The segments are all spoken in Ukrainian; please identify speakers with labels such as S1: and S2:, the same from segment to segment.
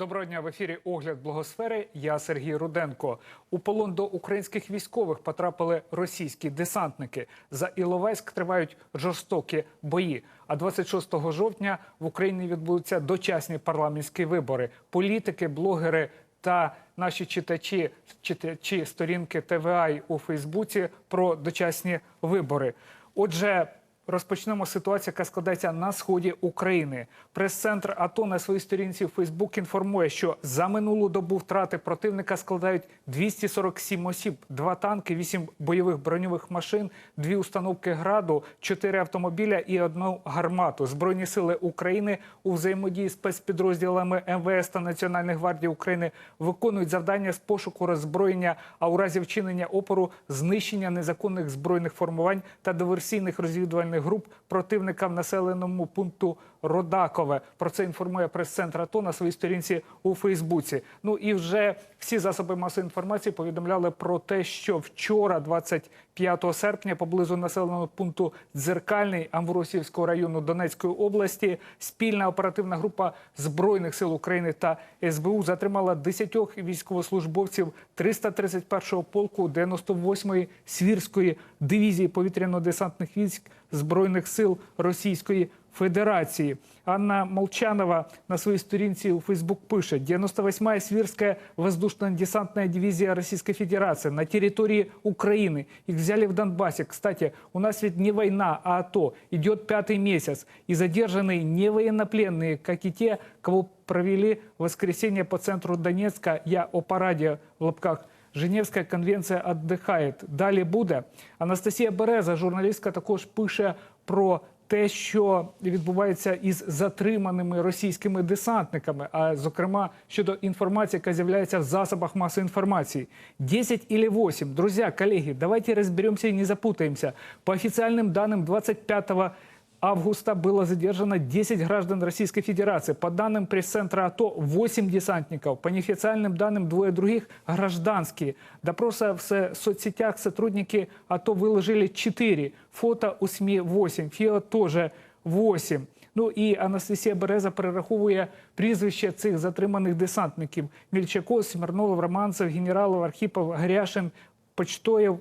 S1: Доброго дня в ефірі Огляд благосфери. Я Сергій Руденко. У полон до українських військових потрапили російські десантники. За Іловайськ тривають жорстокі бої. А 26 жовтня в Україні відбудуться дочасні парламентські вибори. Політики, блогери та наші читачі, читачі сторінки ТВА у Фейсбуці про дочасні вибори. Отже. Розпочнемо з яка складається на сході України. Прес-центр АТО на своїй сторінці у Фейсбук інформує, що за минулу добу втрати противника складають 247 осіб, два танки, 8 бойових броньових машин, дві установки граду, 4 автомобіля і одну гармату. Збройні сили України у взаємодії з спецпідрозділами МВС та Національної гвардії України виконують завдання з пошуку роззброєння, а у разі вчинення опору знищення незаконних збройних формувань та диверсійних розвідувальних груп противника в населеному пункту Родакове. Про це інформує прес-центр АТО на своїй сторінці у Фейсбуці. Ну і вже всі засоби масової інформації повідомляли про те, що вчора, 25 серпня, поблизу населеного пункту Дзеркальний Амвросівського району Донецької області, спільна оперативна група збройних сил України та СБУ затримала 10 військовослужбовців 331-го полку 98-ї свірської дивізії повітряно-десантних військ збройних сил Російської Федерации. Анна Молчанова на своей сторінці у Фейсбук пише: 98-я Свирская воздушно-десантная дивизия Российской Федерации на территории Украины. Их взяли в Донбассе. Кстати, у нас ведь не война, а АТО. Идет пятый месяц. И задержанные не военнопленные, как и те, кого провели в воскресенье по центру Донецка. Я о параде в лапках Женевська конвенція віддихає. Далі буде. Анастасія Береза, журналістка, також пише про те, що відбувається із затриманими російськими десантниками, а зокрема щодо інформації, яка з'являється в засобах масової інформації. 10 или 8. Друзья, коллеги, давайте разберемся и не запутаемся. По официальным данным 25 августа было задержано 10 граждан Российской Федерации. По данным пресс-центра АТО 8 десантников. По неофициальным данным двое других гражданские. Допроса в со- соцсетях сотрудники АТО выложили 4. Фото у СМИ 8. ФИО тоже 8. Ну і Анастасія Береза перераховує прізвища цих затриманих десантників: Мільчаков, Смірнов, Романцев, генералов, Архіпов, Гаряшин, Почтоєв,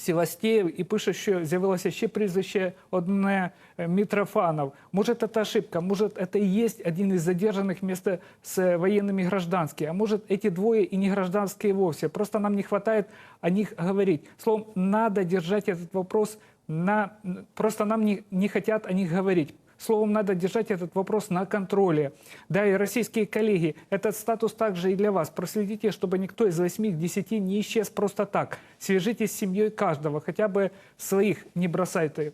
S1: Севастєєв і пише, що з'явилося ще прізвище одне е, Митрофанов. Может, это ошибка, может, это и есть один из задержанных вместе с военными гражданскими, а может, эти двое и не гражданские вовсе. Просто нам не хватает о них говорить. Словом, надо держать этот вопрос на... Просто нам не, не хотят о них говорить. Словом, надо держать этот вопрос на контроле. Да, и российские коллеги, этот статус также и для вас. Проследите, чтобы никто из 8 к 10 не исчез просто так. Свяжитесь с семьей каждого, хотя бы своих не бросайте,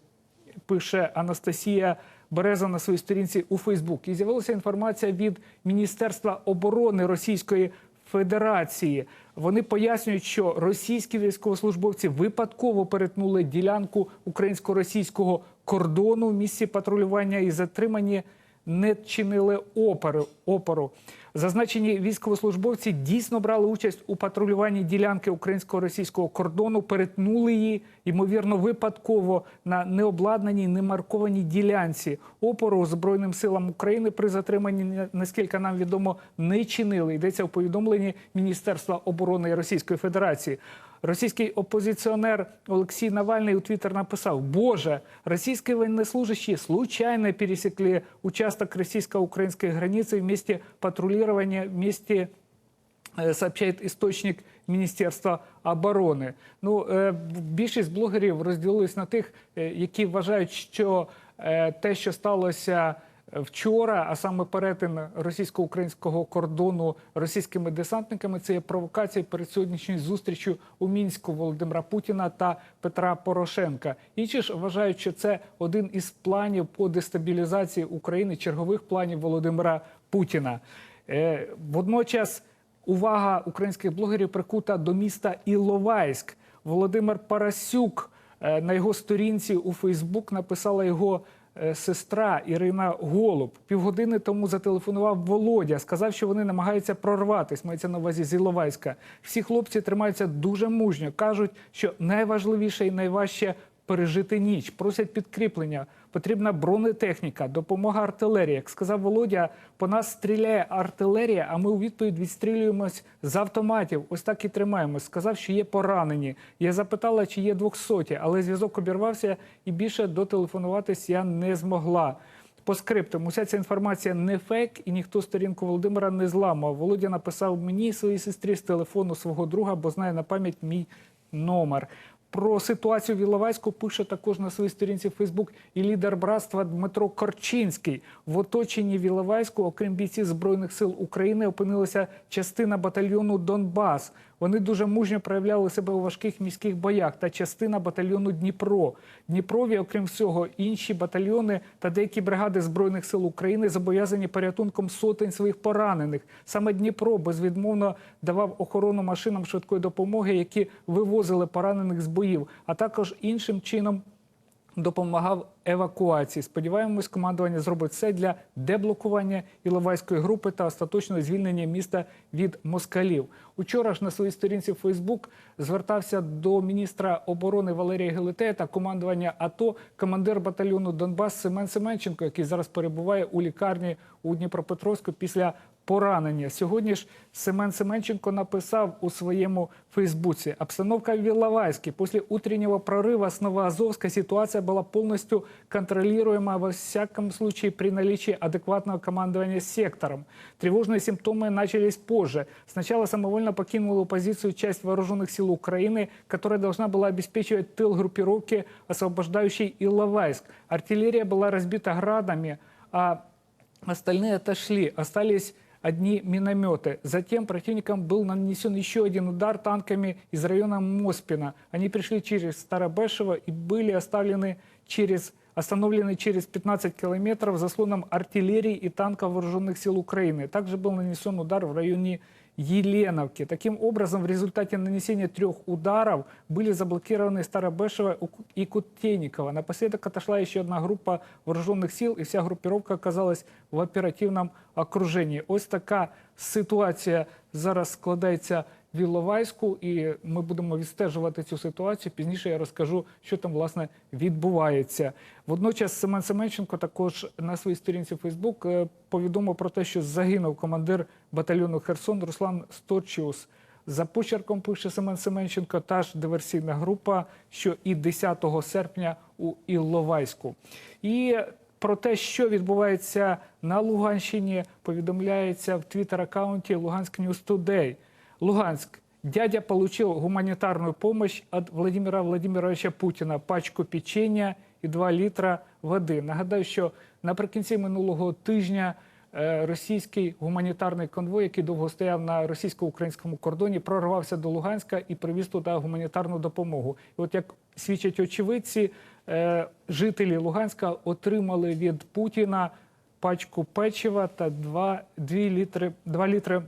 S1: пише Анастасія Береза на своїй сторінці у Фейсбук. І з'явилася інформація від Міністерства оборони Російської Федерації. Вони пояснюють, що російські військовослужбовці випадково перетнули ділянку українсько-російського кордону в місці патрулювання і затримані не чинили опору. опору. Зазначені військовослужбовці дійсно брали участь у патрулюванні ділянки українсько-російського кордону, перетнули її, ймовірно, випадково на необладнаній, немаркованій ділянці. Опору Збройним силам України при затриманні, наскільки нам відомо, не чинили. Йдеться у повідомленні Міністерства оборони Російської Федерації. Російський опозиціонер Олексій Навальний у Твіттер написав: Боже, російські военнослужащие случайно пересекли участок российско-украинской границы в месте патрулирования, в месте е, сообщает істочник Міністерства оборони. Ну, е, більшість блогерів розділились на тих, е, які вважають, що те, що сталося вчора, а саме перетин російсько-українського кордону російськими десантниками, це є провокація перед сьогоднішньою зустрічю у мінську Володимира Путіна та Петра Порошенка. Інші ж вважають, що це один із планів по дестабілізації України, чергових планів Володимира Путіна. Е, Водночас увага українських блогерів прикута до міста Іловайськ. Володимир Парасюк е, на його сторінці у Фейсбук написала його сестра Ірина Голуб. Півгодини тому зателефонував Володя, сказав, що вони намагаються прорватися. Мається на увазі Зіловайська. Всі хлопці тримаються дуже мужньо. кажуть, що найважливіше і найважче пережити ніч. Просять підкріплення. Потрібна бронетехніка, допомога артилерії. Як сказав Володя, по нас стріляє артилерія, а ми у відповідь відстрілюємось з автоматів. Ось так і тримаємось. Сказав, що є поранені. Я запитала, чи є двохсоті, але зв'язок обірвався і більше дотелефонуватись я не змогла. По скриптам, уся ця інформація не фейк, і ніхто сторінку Володимира не зламав. Володя написав мені своїй сестрі з телефону свого друга, бо знає на пам'ять мій номер. Про ситуацію в Іловайську пише також на своїй сторінці Фейсбук і лідер братства Дмитро Корчинський. В оточенні в Іловайську, окрім бійців Збройних сил України, опинилася частина батальйону Донбас. Вони дуже мужньо проявляли себе у важких міських боях та частина батальйону Дніпро. Дніпрові, окрім всього, інші батальйони та деякі бригади Збройних сил України зобов'язані порятунком сотень своїх поранених. Саме Дніпро безвідмовно давав охорону машинам швидкої допомоги, які вивозили поранених з боїв, а також іншим чином допомагав евакуації. Сподіваємось, командування зробить все для деблокування Іловайської групи та остаточного звільнення міста від москалів. Учора ж на своїй сторінці Фейсбук звертався до міністра оборони Валерія Гелетея та командування АТО командир батальйону Донбас Семен Семенченко, який зараз перебуває у лікарні у Дніпропетровську після поранення. Сьогодні ж Семен Семенченко написав у своєму Фейсбуці. Обстановка в Іловайске. После утреннего прорыва с Новоазовска ситуация была полностью контролируема, во всяком случае, при наличии адекватного командования сектором. Тревожные симптомы начались позже. Сначала самовольно покинула позицию часть вооруженных сил Украины, которая должна была обеспечивать тыл группировки, освобождающей Иловайск. Артиллерия была разбита градами, а остальные отошли. Остались одни минометы. Затем противникам был нанесен еще один удар танками из района Моспина. Они пришли через Старобешево и были оставлены через остановлены через 15 километров заслоном артиллерии и танков вооруженных сил Украины. Также был нанесен удар в районе Еленовки. Таким образом, в результате нанесения трех ударов были заблокированы Старобешево и Кутейникова. Напоследок отошла еще одна группа вооруженных сил, и вся группировка оказалась в оперативном окружении. Ось така ситуація зараз складається в Іловайську, і ми будемо відстежувати цю ситуацію. Пізніше я розкажу, що там власне відбувається. Водночас Семен Семенченко також на своїй сторінці Фейсбук е, повідомив про те, що загинув командир батальйону Херсон Руслан Сторчіус. За почерком пише Семен Семенченко, та ж диверсійна група, що і 10 серпня у Іловайську. І про те, що відбувається на Луганщині, повідомляється в твіттер-аккаунті Луганськ News Today. Луганск. Дядя получил гуманитарную помощь от Владимира Владимировича Путіна, пачку печення і 2 літра води. Нагадаю, що наприкінці минулого тижня е, російський гуманітарний конвой, який довго стояв на російсько-українському кордоні, прорвався до Луганська і привіз туди гуманітарну допомогу. І от як свідчать очевидці, е, жителі Луганська отримали від Путіна пачку печива та 2, 2 літри, 2 літри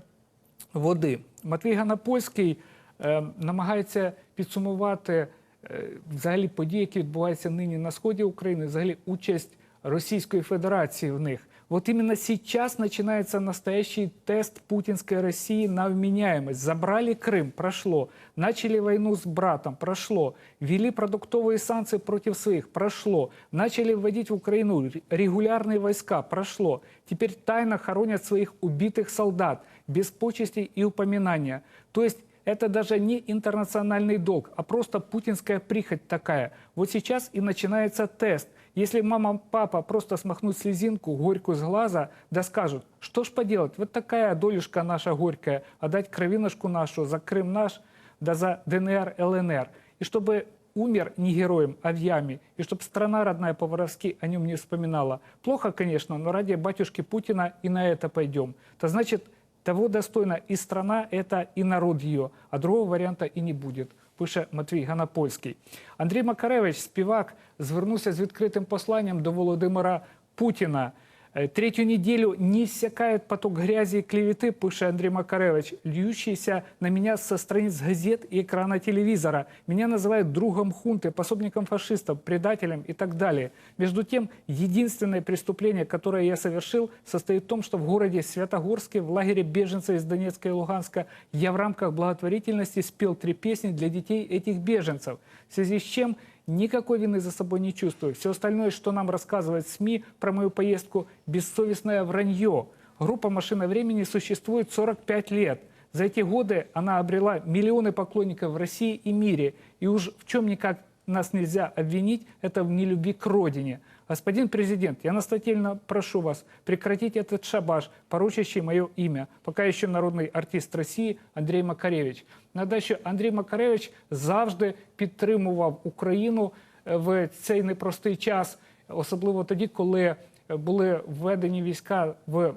S1: води. Матвій Ганапольський е, намагається підсумувати е, взагалі події, які відбуваються нині на сході України, взагалі участь Російської Федерації в них. Вот именно сейчас начинается настоящий тест путинской России на вменяемость. Забрали Крым, прошло. Начали войну с братом, прошло. Ввели продуктовые санкции против своих, прошло. Начали вводить в Украину регулярные войска, прошло. Теперь тайно хоронят своих убитых солдат, Без почестей и упоминания. То есть это даже не интернациональный долг, а просто путинская прихоть такая. Вот сейчас и начинается тест. Если мама, папа просто смахнут слезинку горькую с глаза, да скажут, что ж поделать, вот такая долюшка наша горькая, отдать кровинушку нашу за Крым наш, да за ДНР, ЛНР. И чтобы умер не героем, а в яме, и чтобы страна родная по-воровски о нем не вспоминала. Плохо, конечно, но ради батюшки Путина и на это пойдем. То значит, того достойна и страна это, и народ ее, а другого варіанта і не буде. Пише Матвій Ганапольський. Андрій Макаревич, співак, звернувся з відкритим посланням до Володимира Путіна. Э, Третью неделю не иссякает поток грязи и клеветы, пише Андрей Макаревич, льющийся на меня со страниц газет и экрана телевизора. Меня называют другом хунты, пособником фашистов, предателем и так далее. Между тем, единственное преступление, которое я совершил, состоит в том, что в городе Святогорске, в лагере беженцев из Донецка и Луганска, я в рамках благотворительности спел три песни для детей этих беженцев. В связи с чем никакой вины за собой не чувствую. Все остальное, что нам рассказывают СМИ про мою поездку, бессовестное вранье. Группа «Машина времени» существует 45 лет. За эти годы она обрела миллионы поклонников в России и мире. И уж в чем никак нас нельзя обвинить, это в нелюбви к родине. Господин президент, я настоятельно прошу вас прекратить этот шабаш, порочащий мое имя. Пока еще народный артист Росії Андрій Макаревич. Нагадаю, що Андрій Макаревич завжди підтримував Україну е, в цей непростий час, особливо тоді, коли е, були введені війська в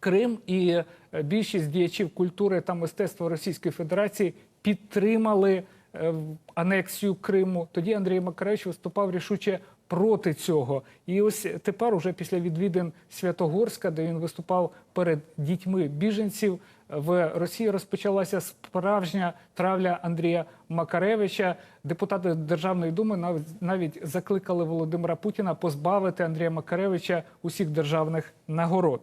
S1: Крим, і е, більшість діячів культури та мистецтва Російської Федерації підтримали анексію Криму. Тоді Андрій Макаревич виступав рішуче проти цього. І ось тепер, уже після відвідин Святогорська, де він виступав перед дітьми біженців, в Росії розпочалася справжня травля Андрія Макаревича. Депутати Державної думи навіть, навіть закликали Володимира Путіна позбавити Андрія Макаревича усіх державних нагород.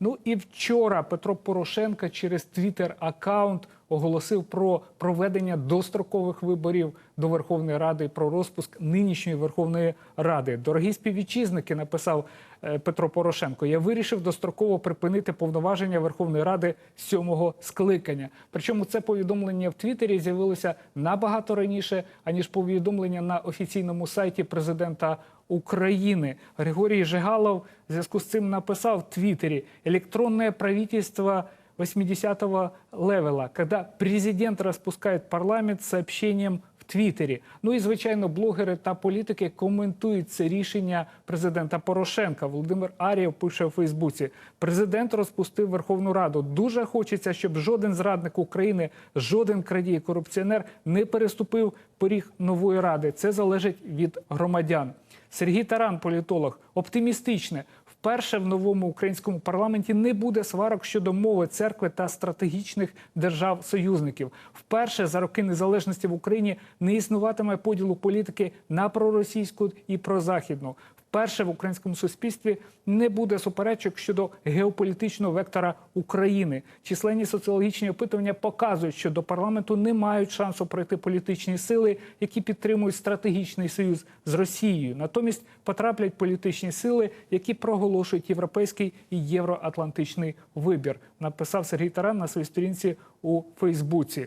S1: Ну і вчора Петро Порошенко через твіттер аккаунт оголосив про проведення дострокових виборів до Верховної Ради про розпуск нинішньої Верховної Ради. Дорогі співвітчизники, написав е, Петро Порошенко. Я вирішив достроково припинити повноваження Верховної Ради сьомого скликання. Причому це повідомлення в Твіттері з'явилося набагато раніше, аніж повідомлення на офіційному сайті президента України. Григорій Жигалов в зв'язку з цим написав в Твиттере «Электронное правительство 80-го левела, когда президент распускает парламент сообщением в Твіттері. Ну і звичайно, блогери та політики коментують це рішення президента Порошенка. Володимир Арієв пише у Фейсбуці: президент розпустив Верховну Раду. Дуже хочеться, щоб жоден зрадник України, жоден крадій корупціонер не переступив поріг нової ради. Це залежить від громадян. Сергій Таран, політолог, оптимістичне. Вперше в новому українському парламенті не буде сварок щодо мови церкви та стратегічних держав-союзників. Вперше за роки незалежності в Україні не існуватиме поділу політики на проросійську і прозахідну. Вперше в українському суспільстві не буде суперечок щодо геополітичного вектора України. Численні соціологічні опитування показують, що до парламенту не мають шансу пройти політичні сили, які підтримують стратегічний союз з Росією. Натомість потраплять політичні сили, які проголошують європейський і євроатлантичний вибір. Написав Сергій Таран на своїй сторінці у Фейсбуці.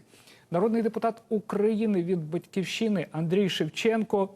S1: Народний депутат України від батьківщини Андрій Шевченко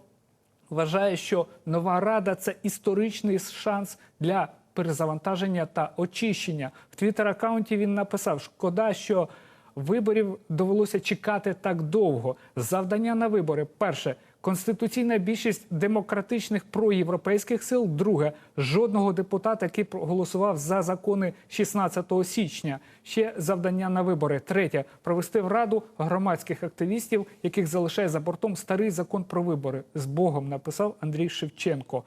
S1: вважає, що нова рада це історичний шанс для перезавантаження та очищення. В твіттер-аккаунті він написав: шкода, що виборів довелося чекати так довго. Завдання на вибори: перше. Конституційна більшість демократичних проєвропейських сил. Друге, жодного депутата, який проголосував за закони 16 січня. Ще завдання на вибори. Третє провести в раду громадських активістів, яких залишає за бортом старий закон про вибори. З Богом написав Андрій Шевченко.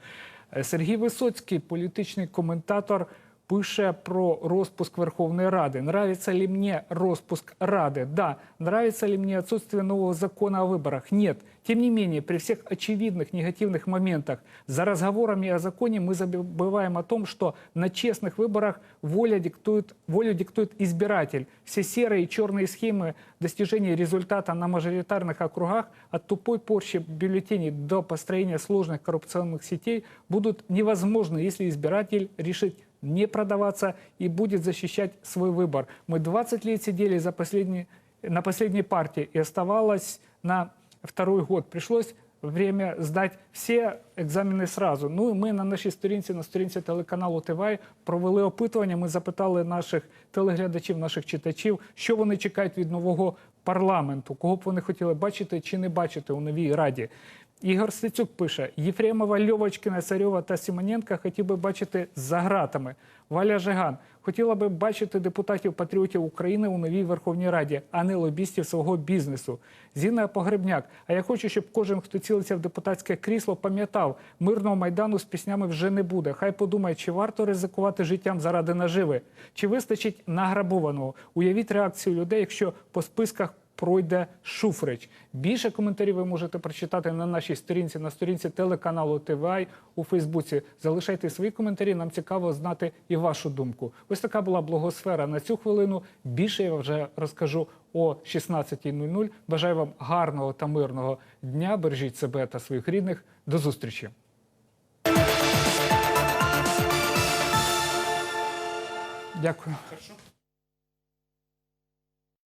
S1: Е, Сергій Висоцький, політичний коментатор. Пише про распуск Верховной Рады. Нравится ли мне распуск Рады? Да. Нравится ли мне отсутствие нового закона о выборах? Нет. Тем не менее, при всех очевидных негативных моментах, за разговорами о законе мы забываем о том, что на честных выборах воля диктует, волю диктует избиратель. Все серые и черные схемы достижения результата на мажоритарных округах от тупой порчи бюллетеней до построения сложных коррупционных сетей будут невозможны, если избиратель решит не продаваться и будет защищать свой выбор. Мы 20 лет сидели за последние, на последней партии и оставалось на второй год. Пришлось время сдать все екзамени сразу. Ну і ми на нашій сторінці, на сторінці телеканалу ТВАЙ провели опитування. Ми запитали наших телеглядачів, наших читачів, що вони чекають від нового парламенту, кого б вони хотіли бачити чи не бачити у новій раді. Ігор Стецюк пише: Єфремова, Льовочкина, Царьова та Симоненка хотів би бачити за гратами. Валя Жиган хотіла би бачити депутатів-патріотів України у новій Верховній Раді, а не лобістів свого бізнесу. Зіна Погребняк. А я хочу, щоб кожен, хто цілиться в депутатське крісло, пам'ятав, мирного майдану з піснями вже не буде. Хай подумає, чи варто ризикувати життям заради наживи, чи вистачить награбованого. Уявіть реакцію людей, якщо по списках пройде Шуфрич. Більше коментарів ви можете прочитати на нашій сторінці, на сторінці телеканалу ТВА у Фейсбуці. Залишайте свої коментарі. Нам цікаво знати і вашу думку. Ось така була блогосфера на цю хвилину. Більше я вже розкажу о 16.00. Бажаю вам гарного та мирного дня. Бережіть себе та своїх рідних. До зустрічі. Дякую.